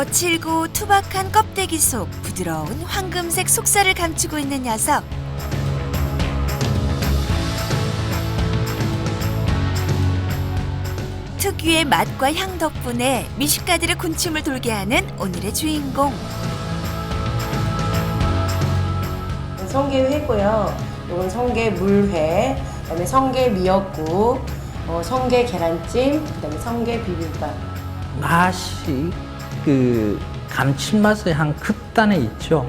거칠고 투박한 껍데기 속 부드러운 황금색 속살을 감추고 있는 녀석. 특유의 맛과 향 덕분에 미식가들의 군침을 돌게 하는 오늘의 주인공. 성게회고요. 이건 성게 물회, 그다음에 성게 미역국, 어, 성게 계란찜, 그다음에 성게 비빔밥. 맛이 그 감칠맛의 한 극단에 있죠.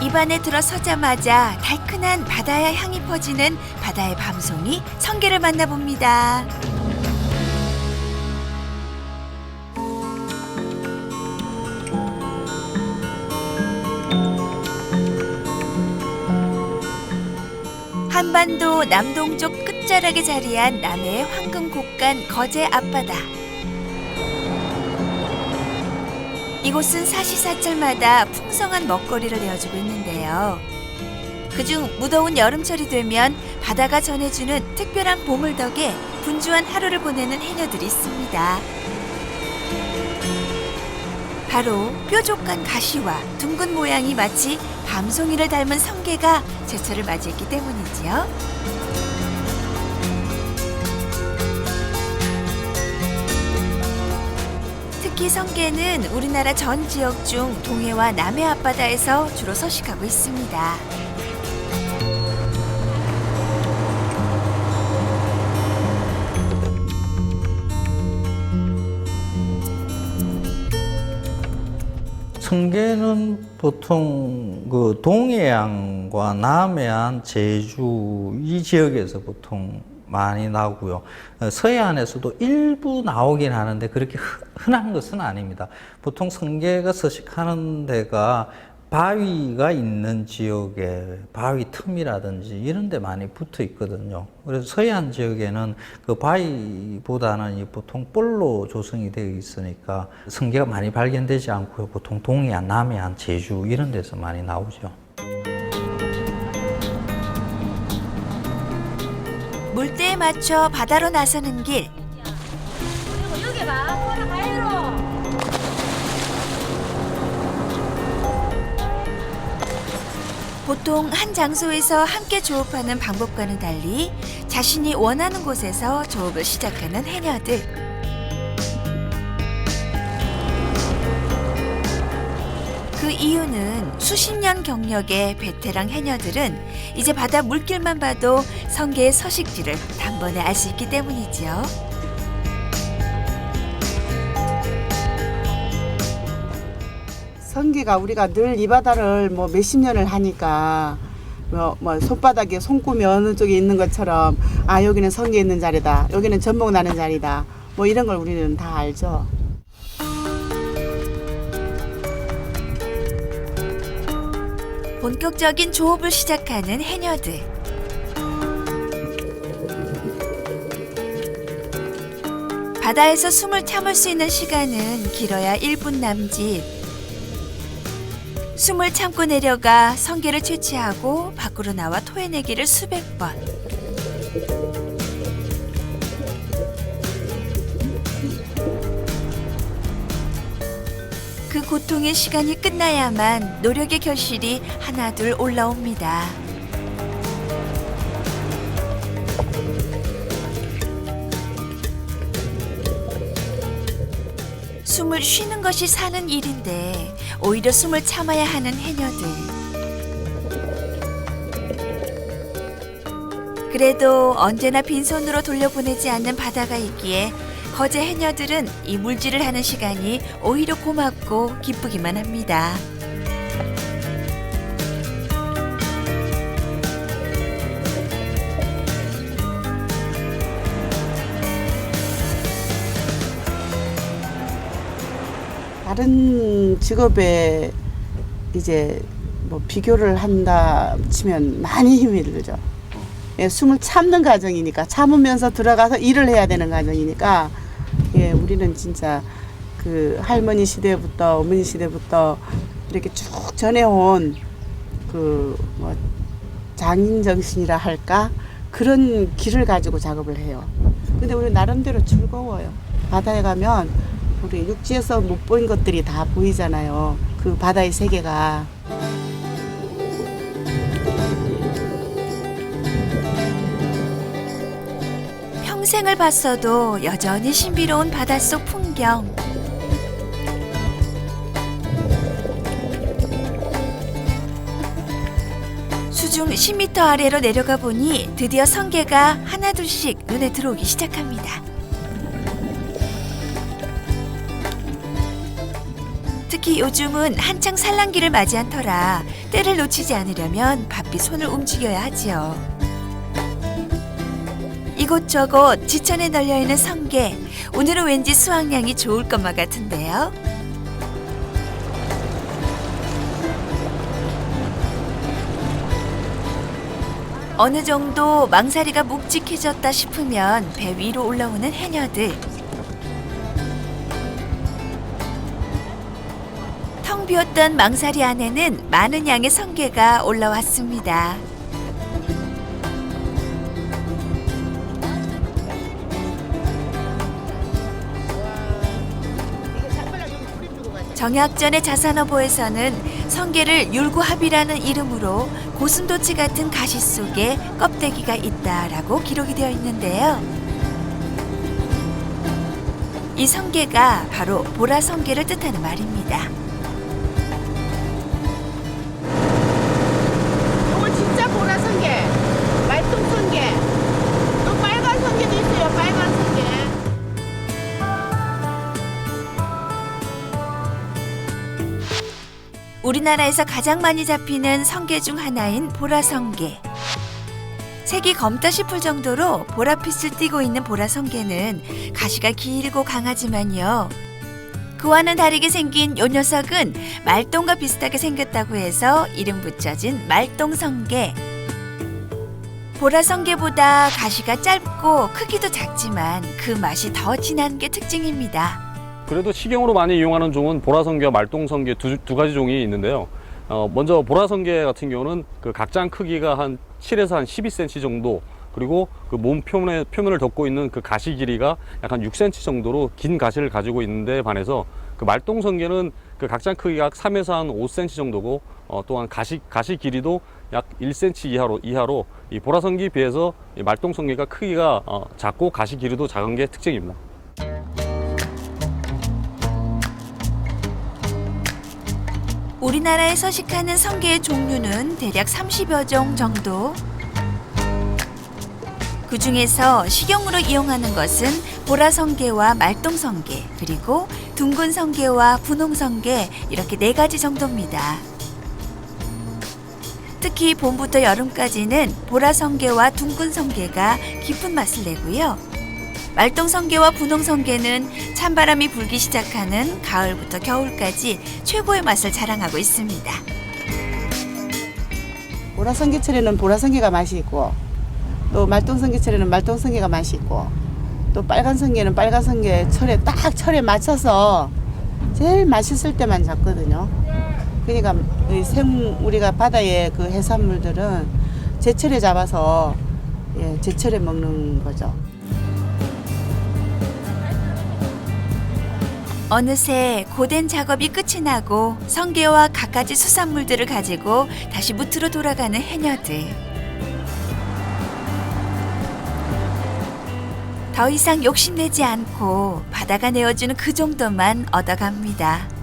입안에 들어서자마자 달큰한 바다의 향이 퍼지는 바다의 밤송이 성게를 만나봅니다. 한반도 남동쪽 끝자락에 자리한 남해의 황금 곡간 거제 앞바다. 이곳은 사시사철마다 풍성한 먹거리를 내어주고 있는데요. 그중 무더운 여름철이 되면 바다가 전해주는 특별한 보물 덕에 분주한 하루를 보내는 해녀들이 있습니다. 바로 뾰족한 가시와 둥근 모양이 마치 밤송이를 닮은 성게가 제철을 맞이했기 때문이지요. 특히 성게는 우리나라 전 지역 중 동해와 남해 앞바다에서 주로 서식하고 있습니다. 성게는 보통 그 동해안과 남해안, 제주 이 지역에서 보통 많이 나오고요. 어, 서해안에서도 일부 나오긴 하는데 그렇게 흔- 흔한 것은 아닙니다. 보통 성게가 서식하는 데가 바위가 있는 지역에 바위 틈이라든지 이런 데 많이 붙어 있거든요. 그래서 서해안 지역에는 그 바위보다는 이 보통 볼로 조성이 되어 있으니까 성게가 많이 발견되지 않고요. 보통 동해안, 남해안, 제주 이런 데서 많이 나오죠. 물때에 맞춰 바다로 나서는 길. 여기 봐. 보통 한 장소에서 함께 조업하는 방법과는 달리 자신이 원하는 곳에서 조업을 시작하는 해녀들. 이유는 수십 년 경력의 베테랑 해녀들은 이제 바다 물길만 봐도 성게의 서식지를 단번에 알 수 있기 때문이지요. 성기가 우리가 늘 이 바다를 뭐 몇십 년을 하니까 뭐, 뭐 손바닥에 손꼽이 어느 쪽에 있는 것처럼 아 여기는 성게 있는 자리다 여기는 전복 나는 자리다 뭐 이런 걸 우리는 다 알죠. 본격적인 조업을 시작하는 해녀들. 바다에서 숨을 참을 수 있는 시간은 길어야 1분 남짓. 숨을 참고 내려가 성게를 채취하고 밖으로 나와 토해내기를 수백 번. 고통의 시간이 끝나야만 노력의 결실이 하나둘 올라옵니다. 숨을 쉬는 것이 사는 일인데 오히려 숨을 참아야 하는 해녀들. 그래도 언제나 빈손으로 돌려보내지 않는 바다가 있기에 거제 해녀들은 이 물질을 하는 시간이 오히려 고맙고 기쁘기만 합니다. 다른 직업에 이제 뭐 비교를 한다 치면 많이 힘이 들죠. 예, 숨을 참는 과정이니까 참으면서 들어가서 일을 해야 되는 과정이니까 예, 우리는 진짜 그 할머니 시대부터 어머니 시대부터 이렇게 쭉 전해온 그뭐 장인 정신이라 할까 그런 길을 가지고 작업을 해요. 근데 우리 나름대로 즐거워요. 바다에 가면 우리 육지에서 못 본 것들이 다 보이잖아요. 그 바다의 세계가. 평생을 봤어도 여전히 신비로운 바닷속 풍경. 수중 10m 아래로 내려가 보니 드디어 성게가 하나둘씩 눈에 들어오기 시작합니다. 특히 요즘은 한창 산란기를 맞이한 터라 때를 놓치지 않으려면 바삐 손을 움직여야 하지요. 이곳저곳 지천에 널려 있는 성게. 오늘은 왠지 수확량이 좋을 것만 같은데요. 어느 정도 망사리가 묵직해졌다 싶으면 배 위로 올라오는 해녀들. 텅 비었던 망사리 안에는 많은 양의 성게가 올라왔습니다. 정약전의 자산어보에서는 성게를 율구합이라는 이름으로 고슴도치 같은 가시 속에 껍데기가 있다라고 기록이 되어 있는데요. 이 성게가 바로 보라 성게를 뜻하는 말입니다. 우리나라에서 가장 많이 잡히는 성게 중 하나인 보라성게. 색이 검다 싶을 정도로 보랏빛을 띠고 있는 보라성게는 가시가 길고 강하지만요. 그와는 다르게 생긴 요 녀석은 말똥과 비슷하게 생겼다고 해서 이름 붙여진 말똥성게. 보라성게보다 가시가 짧고 크기도 작지만 그 맛이 더 진한 게 특징입니다. 그래도 식용으로 많이 이용하는 종은 보라성게와 말똥성게 두, 두 가지 종이 있는데요. 어, 먼저 보라성게 같은 경우는 그 각장 크기가 한 7에서 한 12cm 정도 그리고 그 몸 표면에, 표면을 덮고 있는 그 가시 길이가 약 한 6cm 정도로 긴 가시를 가지고 있는데 반해서 그 말똥성게는 그 각장 크기가 3에서 한 5cm 정도고 어, 또한 가시, 가시 길이도 약 1cm 이하로, 이하로 이 보라성게에 비해서 이 말똥성게가 크기가 어, 작고 가시 길이도 작은 게 특징입니다. 우리나라에 서식하는 성게의 종류는 대략 30여 종 정도. 그 중에서 식용으로 이용하는 것은 보라성게와 말똥성게, 그리고 둥근성게와 분홍성게 이렇게 네 가지 정도입니다. 특히 봄부터 여름까지는 보라성게와 둥근성게가 깊은 맛을 내고요. 말똥성게와 분홍성게는 찬바람이 불기 시작하는 가을부터 겨울까지 최고의 맛을 자랑하고 있습니다. 보라 성게철에는 보라 성게가 맛이 있고, 또 말똥 성게철에는 말똥 성게가 맛이 있고, 또 빨간 성게는 빨간 성게 철에 딱 철에 맞춰서 제일 맛있을 때만 잡거든요. 그러니까 이생 우리가 바다의 그 해산물들은 제철에 잡아서 예, 제철에 먹는 거죠. 어느새 고된 작업이 끝이 나고 성게와 갖가지 수산물들을 가지고 다시 무트로 돌아가는 해녀들. 더 이상 욕심내지 않고 바다가 내어주는 그 정도만 얻어갑니다.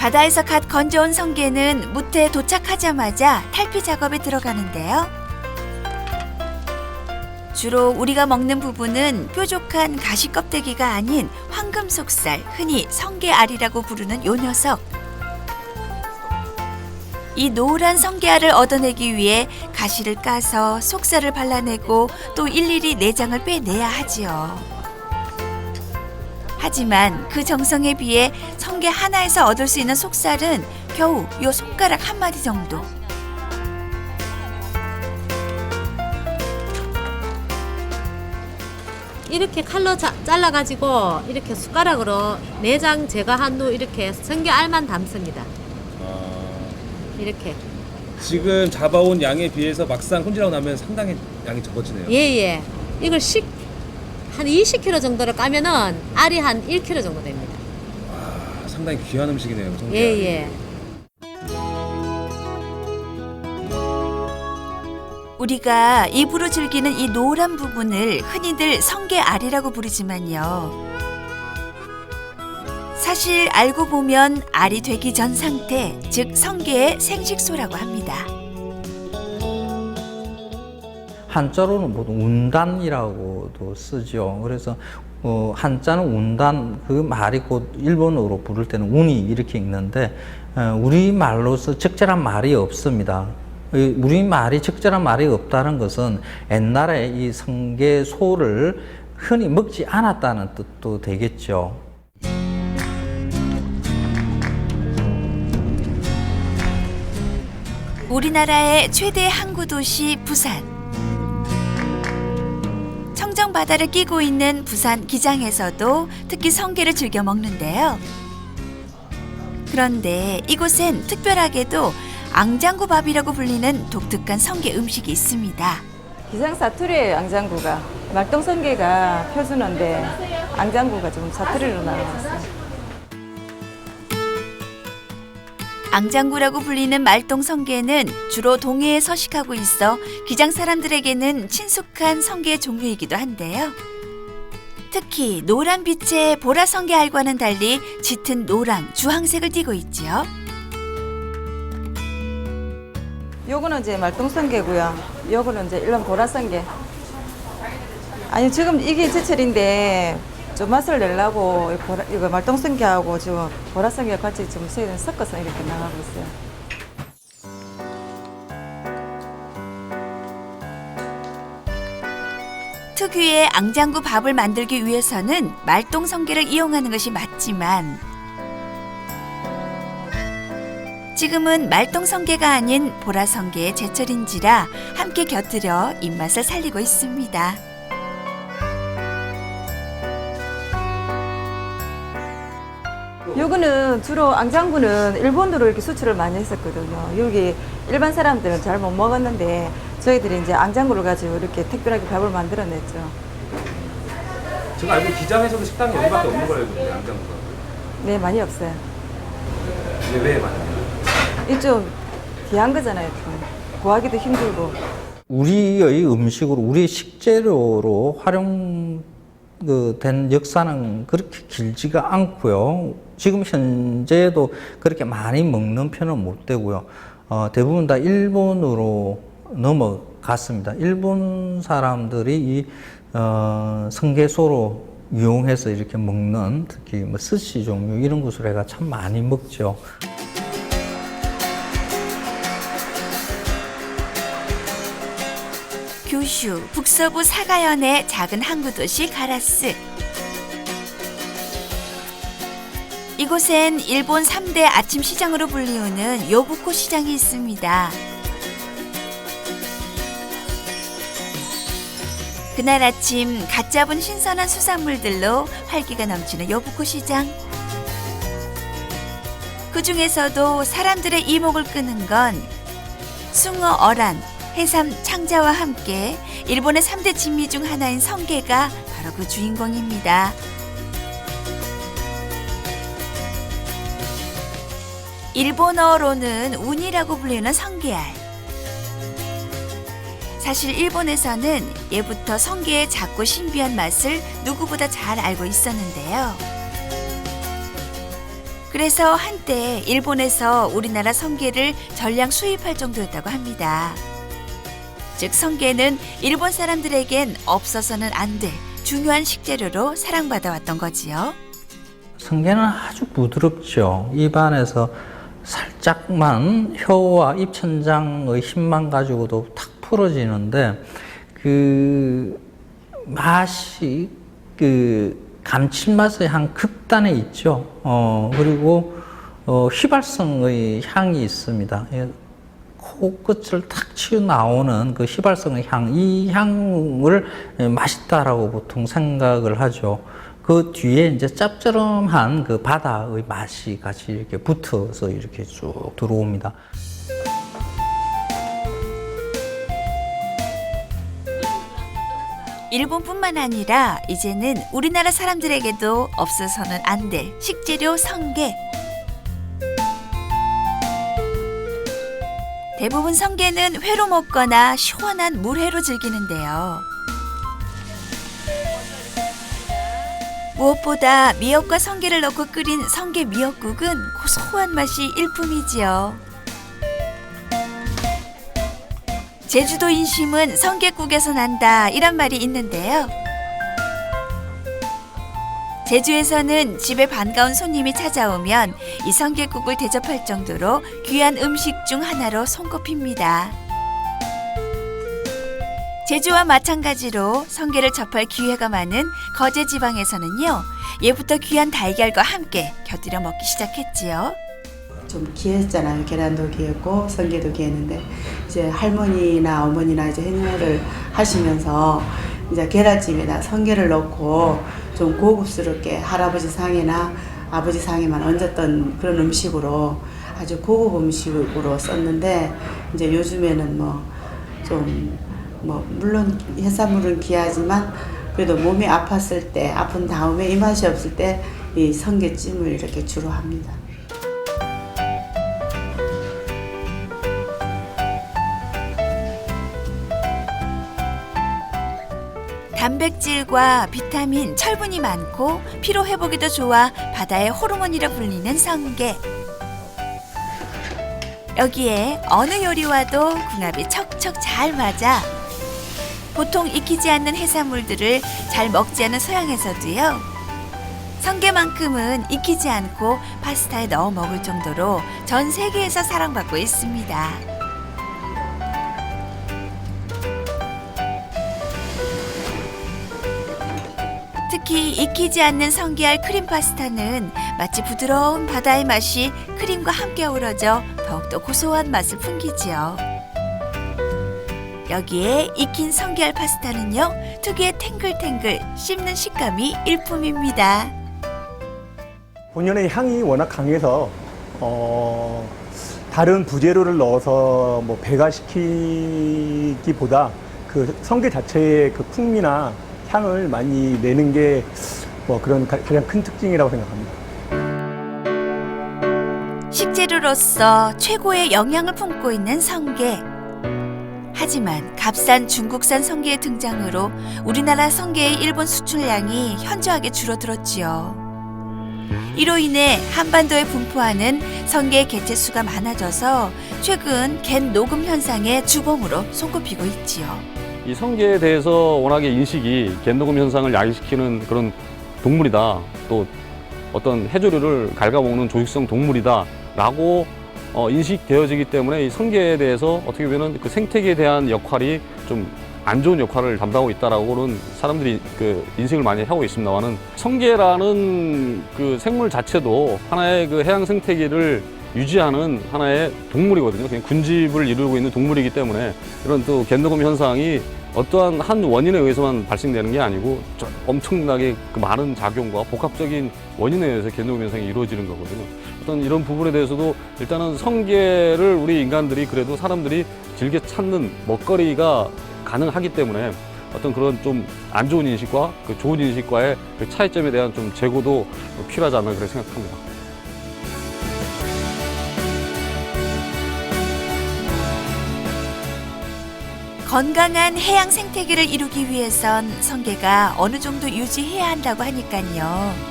바다에서 갓 건져온 성게는 무트에 도착하자마자 탈피 작업에 들어가는데요. 주로 우리가 먹는 부분은 뾰족한 가시 껍데기가 아닌 황금 속살, 흔히 성게알이라고 부르는 요 녀석. 이 노란 성게알을 얻어내기 위해 가시를 까서 속살을 발라내고 또 일일이 내장을 빼내야 하지요. 하지만 그 정성에 비해 성게 하나에서 얻을 수 있는 속살은 겨우 요 손가락 한 마디 정도. 이렇게 칼로 자, 잘라가지고 이렇게 숟가락으로 내장 제거한 후 이렇게 성게 알만 담습니다. 이렇게 지금 잡아온 양에 비해서 막상 손질하고 나면 상당히 양이 적어지네요. 예예. 이걸 식, 한 20kg 정도를 까면은 알이 한 1kg 정도 됩니다. 아, 상당히 귀한 음식이네요. 성게. 예예. 우리가 입으로 즐기는 이 노란 부분을 흔히들 성게알이라고 부르지만요. 사실 알고 보면 알이 되기 전 상태, 즉 성게의 생식소라고 합니다. 한자로는 모두 운단이라고도 쓰죠. 그래서 어, 한자는 운단 그 말이 곧 일본어로 부를 때는 운이 이렇게 읽는데 어, 우리 말로서 적절한 말이 없습니다. 이 우리 말이 적절한 말이 없다는 것은 옛날에 이 성게소를 흔히 먹지 않았다는 뜻도 되겠죠. 우리나라의 최대 항구 도시 부산. 청정 바다를 끼고 있는 부산 기장에서도 특히 성게를 즐겨 먹는데요. 그런데 이곳엔 특별하게도 앙장구 밥이라고 불리는 독특한 성게 음식이 있습니다. 기장 사투리예요, 앙장구가. 말똥성게가 표준어인데 앙장구가 좀 사투리로 나왔어요. 앙장구라고 불리는 말똥 성게는 주로 동해에 서식하고 있어 기장 사람들에게는 친숙한 성게 종류이기도 한데요. 특히 노란 빛의 보라 성게 알과는 달리 짙은 노랑, 주황색을 띠고 있지요. 요거는 이제 말똥성게고요. 요거는 이제 일반 보라성게. 아니 지금 이게 제철인데 좀 맛을 내려고 이 보라, 이거 말똥성게하고 지금 보라성게 같이 좀 섞- 섞어서 이렇게 나가고 있어요. 특유의 앙장구 밥을 만들기 위해서는 말똥 성게를 이용하는 것이 맞지만 지금은 말똥 성게가 아닌 보라 성게의 제철인지라 함께 곁들여 입맛을 살리고 있습니다. 요거는 주로 앙장구는 일본으로 이렇게 수출을 많이 했었거든요. 여기 일반 사람들은 잘 못 먹었는데 저희들이 이제 앙장구를 가지고 이렇게 특별하게 밥을 만들어냈죠. 제가 알고 기장에서도 식당이 여기밖에 없는 걸로 알고 있는데 양장구가. 네, 많이 없어요. 근데 왜 많아요? 이좀 귀한 거잖아요. 좀. 구하기도 힘들고. 우리의 음식으로 우리 식재료로 활용 그된 역사는 그렇게 길지가 않고요. 지금 현재도 그렇게 많이 먹는 편은 못 되고요. 어, 대부분 다 일본으로 넘어갔습니다. 일본 사람들이 이 어, 성게소로 이용해서 이렇게 먹는 특히 뭐 스시 종류 이런 것을 해가 참 많이 먹죠. 규슈 북서부 사가현의 작은 항구 도시 가라스. 이곳엔 일본 3대 아침 시장으로 불리우는 요부코 시장이 있습니다. 그날 아침 갓 잡은 신선한 수산물들로 활기가 넘치는 요부코 시장. 그 중에서도 사람들의 이목을 끄는 건 숭어 어란, 해삼 창자와 함께 일본의 3대 진미 중 하나인 성게가 바로 그 주인공입니다. 일본어로는 운이라고 불리는 성게알. 사실 일본에서는 예부터 성게의 작고 신비한 맛을 누구보다 잘 알고 있었는데요. 그래서 한때 일본에서 우리나라 성게를 전량 수입할 정도였다고 합니다. 즉 성게는 일본 사람들에겐 없어서는 안 될 중요한 식재료로 사랑받아왔던 거지요. 성게는 아주 부드럽죠. 입안에서 살짝만 혀와 입천장의 힘만 가지고도 탁 풀어지는데 그 맛이 그 감칠맛의 한 극단에 있죠. 어 그리고 어 휘발성의 향이 있습니다. 예, 코끝을 탁 치고 나오는 그 휘발성의 향, 이 향을 맛있다라고 보통 생각을 하죠. 그 뒤에 이제 짭조름한 그 바다의 맛이 같이 이렇게 붙어서 이렇게 쭉 들어옵니다. 일본뿐만 아니라 이제는 우리나라 사람들에게도 없어서는 안 될 식재료 성게. 대부분 성게는 회로 먹거나 시원한 물회로 즐기는데요. 무엇보다 미역과 성게를 넣고 끓인 성게 미역국은 고소한 맛이 일품이지요. 제주도 인심은 성게국에서 난다 이런 말이 있는데요. 제주에서는 집에 반가운 손님이 찾아오면 이 성게국을 대접할 정도로 귀한 음식 중 하나로 손꼽힙니다. 제주와 마찬가지로 성게를 접할 기회가 많은 거제 지방에서는요 예부터 귀한 달걀과 함께 곁들여 먹기 시작했지요. 좀 귀했잖아요. 계란도 귀했고 성게도 귀했는데 이제 할머니나 어머니나 이제 행렬을 하시면서 이제 계란찜에다 성게를 넣고 좀 고급스럽게 할아버지 상이나 아버지 상에만 얹었던 그런 음식으로 아주 고급 음식으로 썼는데 이제 요즘에는 뭐 좀 뭐 물론 해산물은 귀하지만 그래도 몸이 아팠을 때 아픈 다음에 입맛이 없을 때 이 성게찜을 이렇게 주로 합니다. 단백질과 비타민, 철분이 많고 피로 회복에도 좋아 바다의 호르몬이라 불리는 성게. 여기에 어느 요리와도 궁합이 척척 잘 맞아. 보통 익히지 않는 해산물들을 잘 먹지 않는 서양에서도요. 성게만큼은 익히지 않고 파스타에 넣어 먹을 정도로 전 세계에서 사랑받고 있습니다. 특히 익히지 않는 성게알 크림 파스타는 마치 부드러운 바다의 맛이 크림과 함께 어우러져 더욱더 고소한 맛을 풍기지요. 여기에 익힌 성게알 파스타는요, 특유의 탱글탱글 씹는 식감이 일품입니다. 본연의 향이 워낙 강해서 어, 다른 부재료를 넣어서 뭐 배가시키기보다 그 성게 자체의 그 풍미나 향을 많이 내는 게 뭐 그런 가- 가장 큰 특징이라고 생각합니다. 식재료로서 최고의 영양을 품고 있는 성게. 하지만 값싼 중국산 성게의 등장으로 우리나라 성게의 일본 수출량이 현저하게 줄어들었지요. 이로 인해 한반도에 분포하는 성게 개체 수가 많아져서 최근 갯 녹음 현상의 주범으로 손꼽히고 있지요. 이 성게에 대해서 워낙에 인식이 겐녹음 현상을 야기시키는 그런 동물이다. 또 어떤 해조류를 갉아먹는 조직성 동물이다라고 어, 인식되어지기 때문에 이 성게에 대해서 어떻게 보면 그 생태계에 대한 역할이 좀 안 좋은 역할을 담당하고 있다라고는 사람들이 그 인식을 많이 하고 있습니다만은 성게라는 그 생물 자체도 하나의 그 해양 생태계를 유지하는 하나의 동물이거든요. 그냥 군집을 이루고 있는 동물이기 때문에 이런 또 겐더금 현상이 어떠한 한 원인에 의해서만 발생되는 게 아니고 저- 엄청나게 그 많은 작용과 복합적인 원인에 의해서 겐더금 현상이 이루어지는 거거든요. 어떤 이런 부분에 대해서도 일단은 성게를 우리 인간들이 그래도 사람들이 즐겨 찾는 먹거리가 가능하기 때문에 어떤 그런 좀 안 좋은 인식과 그 좋은 인식과의 그 차이점에 대한 좀 제고도 필요하지 않나 그렇게 생각합니다. 건강한 해양 생태계를 이루기 위해선 성게가 어느 정도 유지해야 한다고 하니까요.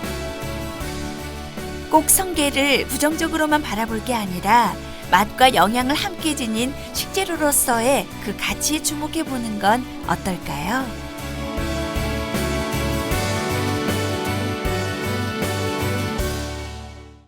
꼭 성게를 부정적으로만 바라볼 게 아니라 맛과 영양을 함께 지닌 식재료로서의 그 가치에 주목해 보는 건 어떨까요?